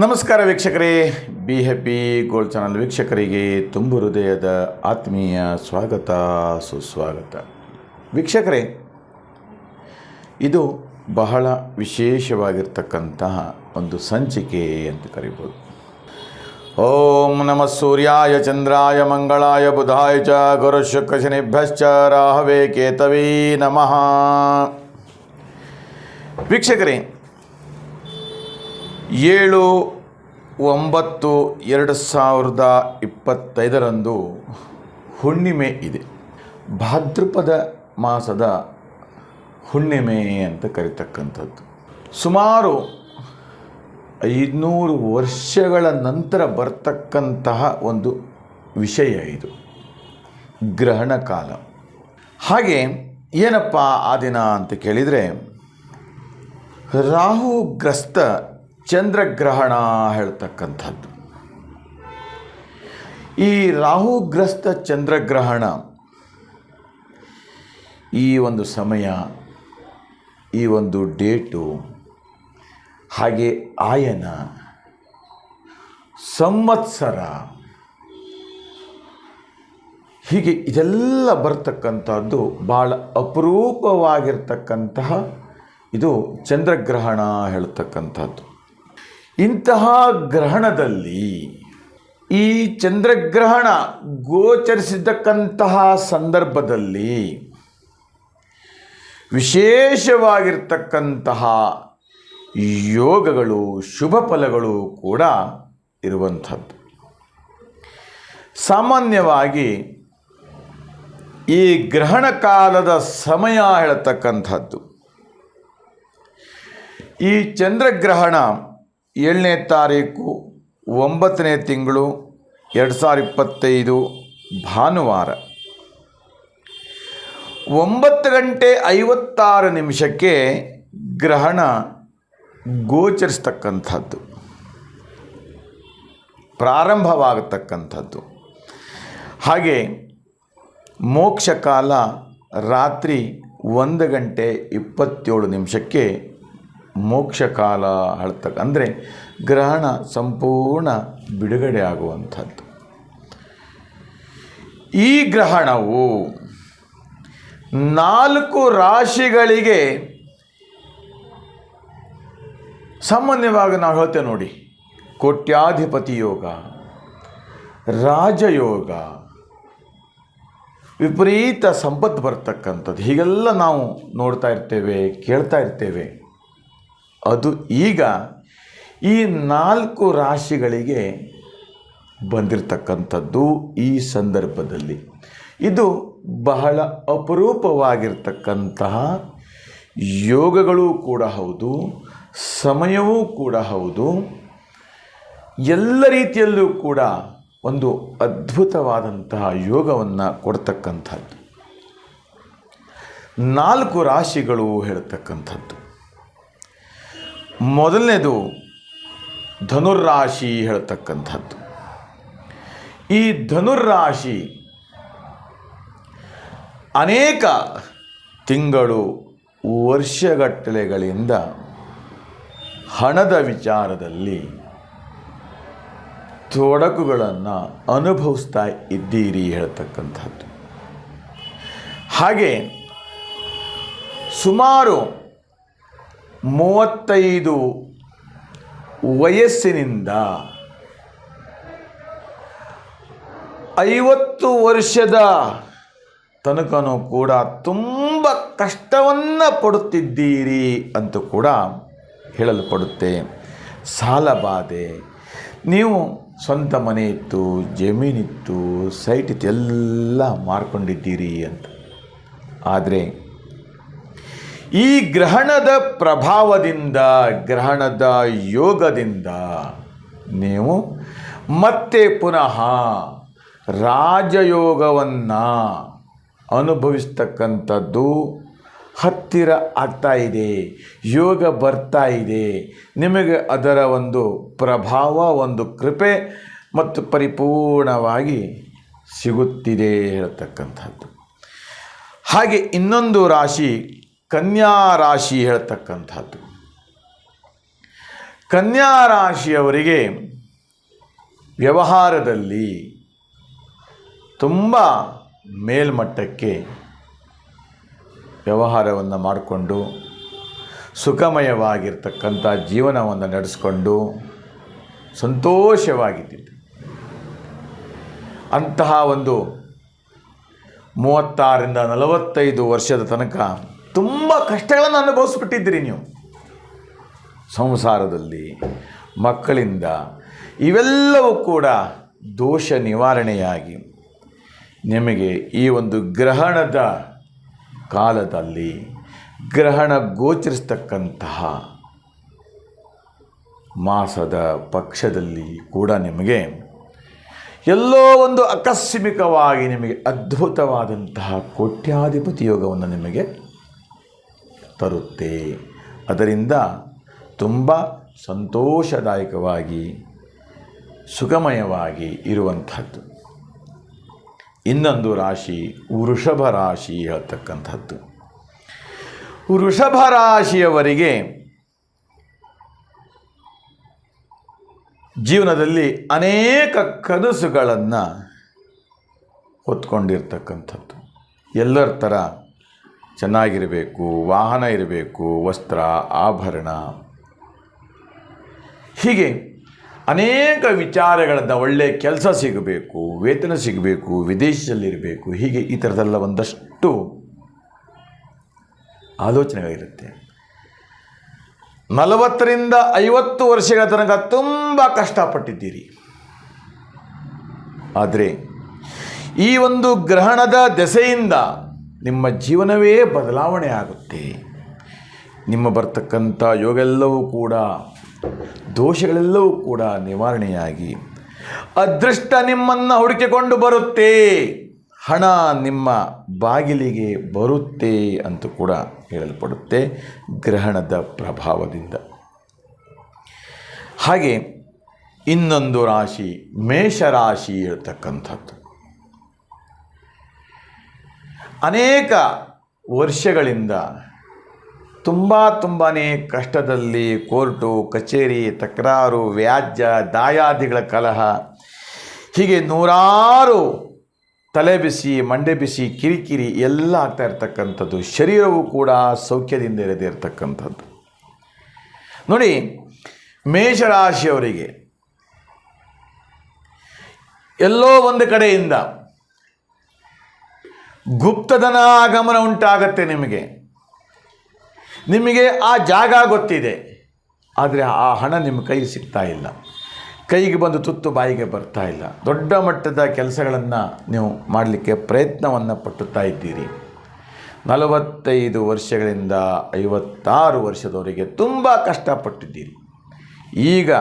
ನಮಸ್ಕಾರ ವೀಕ್ಷಕರೇ. Be happy gold channel ವೀಕ್ಷಕರಿಗೆ ತುಂಬು ಹೃದಯದ ಆತ್ಮೀಯ ಸ್ವಾಗತ, ಸುಸ್ವಾಗತ. ವೀಕ್ಷಕರೇ, ಇದು ಬಹಳ ವಿಶೇಷವಾಗಿರ್ತಕ್ಕಂತಹ ಒಂದು ಸಂಚಿಕೆ ಅಂತ ಕರಿಬೋದು. ಓಂ ನಮಃ ಸೂರ್ಯಾಯ, ಚಂದ್ರಾಯ, ಮಂಗಳಾಯ, ಬುಧಾಯ ಚ, ಗುರು ಶುಕ್ರ ಶನಿಭ್ಯಶ್ಚ, ರಾಹವೇ ಕೇತವೇ ನಮಃ. ವೀಕ್ಷಕರೇ ಏಳು ಒಂಬತ್ತು ಎರಡು ಸಾವಿರದ ಇಪ್ಪತ್ತೈದರಂದು ಹುಣ್ಣಿಮೆ ಇದೆ. ಭಾದ್ರಪದ ಮಾಸದ ಹುಣ್ಣಿಮೆ ಅಂತ ಕರೀತಕ್ಕಂಥದ್ದು. ಸುಮಾರು ಐದುನೂರು ವರ್ಷಗಳ ನಂತರ ಬರ್ತಕ್ಕಂತಹ ಒಂದು ವಿಷಯ ಇದು. ಗ್ರಹಣ ಕಾಲ. ಹಾಗೆ ಏನಪ್ಪ ಆ ದಿನ ಅಂತ ಕೇಳಿದರೆ ರಾಹುಗ್ರಸ್ತ ಚಂದ್ರಗ್ರಹಣ ಹೇಳ್ತಕ್ಕಂಥದ್ದು. ಈ ರಾಹುಗ್ರಸ್ತ ಚಂದ್ರಗ್ರಹಣ ಈ ಒಂದು ಸಮಯ, ಈ ಒಂದು ಡೇಟು, ಹಾಗೆ ಆಯನ, ಸಂವತ್ಸರ, ಹೀಗೆ ಇದೆಲ್ಲ ಬರ್ತಕ್ಕಂಥದ್ದು ಭಾಳ ಅಪರೂಪವಾಗಿರ್ತಕ್ಕಂತಹ ಇದು ಚಂದ್ರಗ್ರಹಣ ಹೇಳ್ತಕ್ಕಂಥದ್ದು. ಇಂತಹ ಗ್ರಹಣದಲ್ಲಿ ಈ ಚಂದ್ರಗ್ರಹಣ ಗೋಚರಿಸಿದ್ದಕ್ಕಂತಹ ಸಂದರ್ಭದಲ್ಲಿ ವಿಶೇಷವಾಗಿರ್ತಕ್ಕಂತಹ ಯೋಗಗಳು, ಶುಭ ಫಲಗಳು ಕೂಡ ಇರುವಂಥದ್ದು. ಸಾಮಾನ್ಯವಾಗಿ ಈ ಗ್ರಹಣ ಕಾಲದ ಸಮಯ ಹೇಳ್ತಕ್ಕಂಥದ್ದು. ಈ ಚಂದ್ರಗ್ರಹಣ ಏಳನೇ ತಾರೀಕು ಒಂಬತ್ತನೇ ತಿಂಗಳು ಎರಡು ಸಾವಿರ ಇಪ್ಪತ್ತೈದು ಭಾನುವಾರ. ಒಂಬತ್ತು ಗಂಟೆ ಐವತ್ತಾರು ನಿಮಿಷಕ್ಕೆ ಗ್ರಹಣ ಗೋಚರಿಸ್ತಕ್ಕಂಥದ್ದು. ಪ್ರಾರಂಭವಾಗತಕ್ಕಂಥದ್ದು. ಹಾಗೆ ಮೋಕ್ಷಕಾಲ ರಾತ್ರಿ ಒಂದು ಗಂಟೆ ಇಪ್ಪತ್ತೇಳು ನಿಮಿಷಕ್ಕೆ ಮೋಕ್ಷ ಕಾಲ ಹೇಳ್ತಕ್ಕ ಅಂದರೆ ಗ್ರಹಣ ಸಂಪೂರ್ಣ ಬಿಡುಗಡೆ ಆಗುವಂಥದ್ದು. ಈ ಗ್ರಹಣವು ನಾಲ್ಕು ರಾಶಿಗಳಿಗೆ ಸಾಮಾನ್ಯವಾಗಿ ನಾವು ಹೇಳ್ತೇವೆ ನೋಡಿ. ಕೋಟ್ಯಾಧಿಪತಿ ಯೋಗ, ರಾಜಯೋಗ, ವಿಪರೀತ ಸಂಪತ್ತು ಬರ್ತಕ್ಕಂಥದ್ದು. ಹೀಗೆಲ್ಲ ನಾವು ನೋಡ್ತಾ ಇರ್ತೇವೆ, ಕೇಳ್ತಾ ಇರ್ತೇವೆ. ಅದು ಈಗ ಈ ನಾಲ್ಕು ರಾಶಿಗಳಿಗೆ ಬಂದಿರತಕ್ಕಂಥದ್ದು ಈ ಸಂದರ್ಭದಲ್ಲಿ. ಇದು ಬಹಳ ಅಪರೂಪವಾಗಿರ್ತಕ್ಕಂತಹ ಯೋಗಗಳೂ ಕೂಡ ಹೌದು, ಸಮಯವೂ ಕೂಡ ಹೌದು. ಎಲ್ಲ ರೀತಿಯಲ್ಲೂ ಕೂಡ ಒಂದು ಅದ್ಭುತವಾದಂತಹ ಯೋಗವನ್ನು ಕೊಡ್ತಕ್ಕಂಥದ್ದು. ನಾಲ್ಕು ರಾಶಿಗಳು ಹೇಳ್ತಕ್ಕಂಥದ್ದು. ಮೊದಲನೇದು ಧನುರ್ರಾಶಿ ಹೇಳ್ತಕ್ಕಂಥದ್ದು. ಈ ಧನುರ್ರಾಶಿ ಅನೇಕ ತಿಂಗಳು, ವರ್ಷಗಟ್ಟಲೆಗಳಿಂದ ಹಣದ ವಿಚಾರದಲ್ಲಿ ತೊಡಕುಗಳನ್ನು ಅನುಭವಿಸ್ತಾ ಇದ್ದೀರಿ ಹೇಳ್ತಕ್ಕಂಥದ್ದು. ಹಾಗೆ ಸುಮಾರು ಮೂವತ್ತೈದು ವಯಸ್ಸಿನಿಂದ ಐವತ್ತು ವರ್ಷದ ತನಕನೂ ಕೂಡ ತುಂಬ ಕಷ್ಟವನ್ನು ಪಡುತ್ತಿದ್ದೀರಿ ಅಂತ ಕೂಡ ಹೇಳಲ್ಪಡುತ್ತೆ. ಸಾಲ ಬಾಧೆ. ನೀವು ಸ್ವಂತ ಮನೆ ಇತ್ತು ಜಮೀನಿತ್ತು ಸೈಟ್ ಇತ್ತು, ಎಲ್ಲ ಮಾರ್ಕೊಂಡಿದ್ದೀರಿ ಅಂತ. ಆದರೆ ಈ ಗ್ರಹಣದ ಪ್ರಭಾವದಿಂದ, ಗ್ರಹಣದ ಯೋಗದಿಂದ ನೀವು ಮತ್ತೆ ಪುನಃ ರಾಜಯೋಗವನ್ನು ಅನುಭವಿಸ್ತಕ್ಕಂಥದ್ದು ಹತ್ತಿರ ಆಗ್ತಾ ಇದೆ, ಯೋಗ ಬರ್ತಾ ಇದೆ. ನಿಮಗೆ ಅದರ ಒಂದು ಪ್ರಭಾವ, ಒಂದು ಕೃಪೆ ಮತ್ತು ಪರಿಪೂರ್ಣವಾಗಿ ಸಿಗುತ್ತಿದೆ ಹೇಳ್ತಕ್ಕಂಥದ್ದು. ಹಾಗೆ ಇನ್ನೊಂದು ರಾಶಿ ಕನ್ಯಾ ರಾಶಿ ಹೇಳ್ತಕ್ಕಂಥದ್ದು. ಕನ್ಯಾ ರಾಶಿಯವರಿಗೆ ವ್ಯವಹಾರದಲ್ಲಿ ತುಂಬ ಮೇಲ್ಮಟ್ಟಕ್ಕೆ ವ್ಯವಹಾರವನ್ನು ಮಾಡಿಕೊಂಡು, ಸುಖಮಯವಾಗಿರ್ತಕ್ಕಂಥ ಜೀವನವನ್ನು ನಡೆಸ್ಕೊಂಡು ಸಂತೋಷವಾಗಿದ್ದಿದ್ದು. ಅಂತಹ ಒಂದು ಮೂವತ್ತಾರರಿಂದ ನಲವತ್ತೈದು ವರ್ಷದ ತನಕ ತುಂಬ ಕಷ್ಟಗಳನ್ನು ಅನುಭವಿಸ್ಬಿಟ್ಟಿದ್ದೀರಿ ನೀವು. ಸಂಸಾರದಲ್ಲಿ, ಮಕ್ಕಳಿಂದ ಇವೆಲ್ಲವೂ ಕೂಡ ದೋಷ ನಿವಾರಣೆಯಾಗಿ ನಿಮಗೆ ಈ ಒಂದು ಗ್ರಹಣದ ಕಾಲದಲ್ಲಿ ಗ್ರಹಣ ಗೋಚರಿಸ್ತಕ್ಕಂತಹ ಮಾಸದ ಪಕ್ಷದಲ್ಲಿ ಕೂಡ ನಿಮಗೆ ಎಲ್ಲೋ ಒಂದು ಆಕಸ್ಮಿಕವಾಗಿ ನಿಮಗೆ ಅದ್ಭುತವಾದಂತಹ ಕೋಟ್ಯಾಧಿಪತಿ ಯೋಗವನ್ನು ನಿಮಗೆ ತರುತ್ತೆ. ಅದರಿಂದ ತುಂಬ ಸಂತೋಷದಾಯಕವಾಗಿ, ಸುಖಮಯವಾಗಿ ಇರುವಂಥದ್ದು ಇನ್ನೊಂದು ರಾಶಿ ವೃಷಭ ರಾಶಿ ಹೇಳ್ತಕ್ಕಂಥದ್ದು. ವೃಷಭ ರಾಶಿಯವರಿಗೆ ಜೀವನದಲ್ಲಿ ಅನೇಕ ಕನಸುಗಳನ್ನು ಹೊತ್ಕೊಂಡಿರ್ತಕ್ಕಂಥದ್ದು. ಎಲ್ಲರ ಥರ ಚೆನ್ನಾಗಿರಬೇಕು, ವಾಹನ ಇರಬೇಕು, ವಸ್ತ್ರ, ಆಭರಣ. ಹೀಗೆ ಅನೇಕ ವಿಚಾರಗಳಿಂದ ಒಳ್ಳೆಯ ಕೆಲಸ ಸಿಗಬೇಕು, ವೇತನ ಸಿಗಬೇಕು, ವಿದೇಶದಲ್ಲಿರಬೇಕು, ಹೀಗೆ ಈ ಥರದೆಲ್ಲ ಒಂದಷ್ಟು ಆಲೋಚನೆಗಳಿರುತ್ತೆ. ನಲವತ್ತರಿಂದ ಐವತ್ತು ವರ್ಷಗಳ ತನಕ ತುಂಬ ಕಷ್ಟಪಟ್ಟಿದ್ದೀರಿ. ಆದರೆ ಈ ಒಂದು ಗ್ರಹಣದ ದೆಸೆಯಿಂದ ನಿಮ್ಮ ಜೀವನವೇ ಬದಲಾವಣೆ ಆಗುತ್ತೆ. ನಿಮ್ಮ ಬರ್ತಕ್ಕಂಥ ಯೋಗೆಲ್ಲವೂ ಕೂಡ, ದೋಷಗಳೆಲ್ಲವೂ ಕೂಡ ನಿವಾರಣೆಯಾಗಿ ಅದೃಷ್ಟ ನಿಮ್ಮನ್ನು ಹುಡುಕಿಕೊಂಡು ಬರುತ್ತೆ. ಹಣ ನಿಮ್ಮ ಬಾಗಿಲಿಗೆ ಬರುತ್ತೆ ಅಂತ ಕೂಡ ಹೇಳಲ್ಪಡುತ್ತೆ ಗ್ರಹಣದ ಪ್ರಭಾವದಿಂದ. ಹಾಗೆ ಇನ್ನೊಂದು ರಾಶಿ ಮೇಷರಾಶಿ ಹೇಳ್ತಕ್ಕಂಥದ್ದು ಅನೇಕ ವರ್ಷಗಳಿಂದ ತುಂಬ ತುಂಬಾ ಕಷ್ಟದಲ್ಲಿ ಕೋರ್ಟು, ಕಚೇರಿ, ತಕರಾರು, ವ್ಯಾಜ್ಯ, ದಾಯಾದಿಗಳ ಕಲಹ, ಹೀಗೆ ನೂರಾರು ತಲೆ ಬಿಸಿ, ಮಂಡೆ ಬಿಸಿ, ಕಿರಿಕಿರಿ ಎಲ್ಲ ಆಗ್ತಾ ಇರ್ತಕ್ಕಂಥದ್ದು. ಶರೀರವು ಕೂಡ ಸೌಖ್ಯದಿಂದ ಇರದೇ ಇರತಕ್ಕಂಥದ್ದು. ನೋಡಿ, ಮೇಷರಾಶಿಯವರಿಗೆ ಎಲ್ಲೋ ಒಂದು ಕಡೆಯಿಂದ ಗುಪ್ತಧನ ಆಗಮನ ಉಂಟಾಗತ್ತೆ ನಿಮಗೆ. ನಿಮಗೆ ಆ ಜಾಗ ಗೊತ್ತಿದೆ. ಆದರೆ ಆ ಹಣ ನಿಮ್ಮ ಕೈಗೆ ಸಿಗ್ತಾ ಇಲ್ಲ. ಕೈಗೆ ಬಂದು ತುತ್ತು ಬಾಯಿಗೆ ಬರ್ತಾ ಇಲ್ಲ. ದೊಡ್ಡ ಮಟ್ಟದ ಕೆಲಸಗಳನ್ನು ನೀವು ಮಾಡಲಿಕ್ಕೆ ಪ್ರಯತ್ನವನ್ನು ಪಟ್ಟುತ್ತಾ ಇದ್ದೀರಿ. ನಲವತ್ತೈದು ವರ್ಷಗಳಿಂದ ಐವತ್ತಾರು ವರ್ಷದವರೆಗೆ ತುಂಬ ಕಷ್ಟಪಟ್ಟಿದ್ದೀರಿ. ಈಗ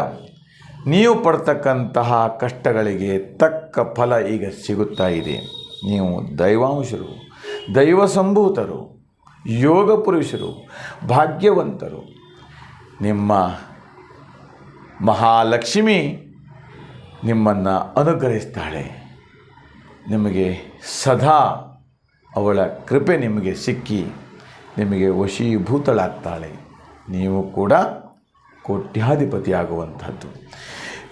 ನೀವು ಪಡ್ತಕ್ಕಂತಹ ಕಷ್ಟಗಳಿಗೆ ತಕ್ಕ ಫಲ ಈಗ ಸಿಗುತ್ತಾ ಇದೆ. ನೀವು ದೈವಾಂಶರು, ದೈವ ಸಂಭೂತರು, ಯೋಗ ಪುರುಷರು, ಭಾಗ್ಯವಂತರು. ನಿಮ್ಮ ಮಹಾಲಕ್ಷ್ಮಿ ನಿಮ್ಮನ್ನು ಅನುಗ್ರಹಿಸ್ತಾಳೆ. ನಿಮಗೆ ಸದಾ ಅವಳ ಕೃಪೆ ನಿಮಗೆ ಸಿಕ್ಕಿ, ನಿಮಗೆ ವಶೀಭೂತಳಾಗ್ತಾಳೆ. ನೀವು ಕೂಡ ಕೋಟ್ಯಾಧಿಪತಿಯಾಗುವಂಥದ್ದು.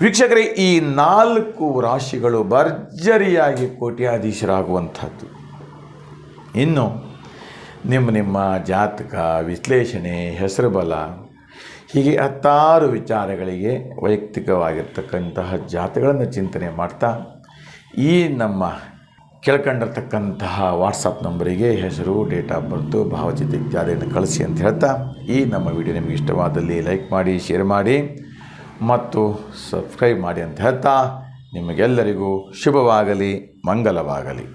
ವೀಕ್ಷಕರೇ, ಈ ನಾಲ್ಕು ರಾಶಿಗಳು ಭರ್ಜರಿಯಾಗಿ ಕೋಟ್ಯಾಧೀಶರಾಗುವಂಥದ್ದು. ಇನ್ನು ನಿಮ್ಮ ನಿಮ್ಮ ಜಾತಕ, ವಿಶ್ಲೇಷಣೆ ಹೆಸರು ಬಲ ಹೀಗೆ ಹತ್ತಾರು ವಿಚಾರಗಳಿಗೆ ವೈಯಕ್ತಿಕವಾಗಿರ್ತಕ್ಕಂತಹ ಜಾತಗಳನ್ನು ಚಿಂತನೆ ಮಾಡ್ತಾ, ಈ ನಮ್ಮ ಕೆಳ್ಕೊಂಡಿರ್ತಕ್ಕಂತಹ ವಾಟ್ಸಪ್ ನಂಬರಿಗೆ ಹೆಸರು, ಡೇಟ್ ಆಫ್ ಬರ್ತು, ಭಾವಚಿತ್ರ ಇತ್ಯಾದಿಯನ್ನು ಕಳಿಸಿ ಅಂತ ಹೇಳ್ತಾ, ಈ ನಮ್ಮ ವಿಡಿಯೋ ನಿಮಗೆ ಇಷ್ಟವಾದಲ್ಲಿ ಲೈಕ್ ಮಾಡಿ, ಶೇರ್ ಮಾಡಿ. ಮತ್ತು ಸಬ್ಸ್ಕ್ರೈಬ್ ಮಾಡಿ ಅಂತ ಹೇಳ್ತಾ ನಿಮಗೆಲ್ಲರಿಗೂ ಶುಭವಾಗಲಿ ಮಂಗಲವಾಗಲಿ.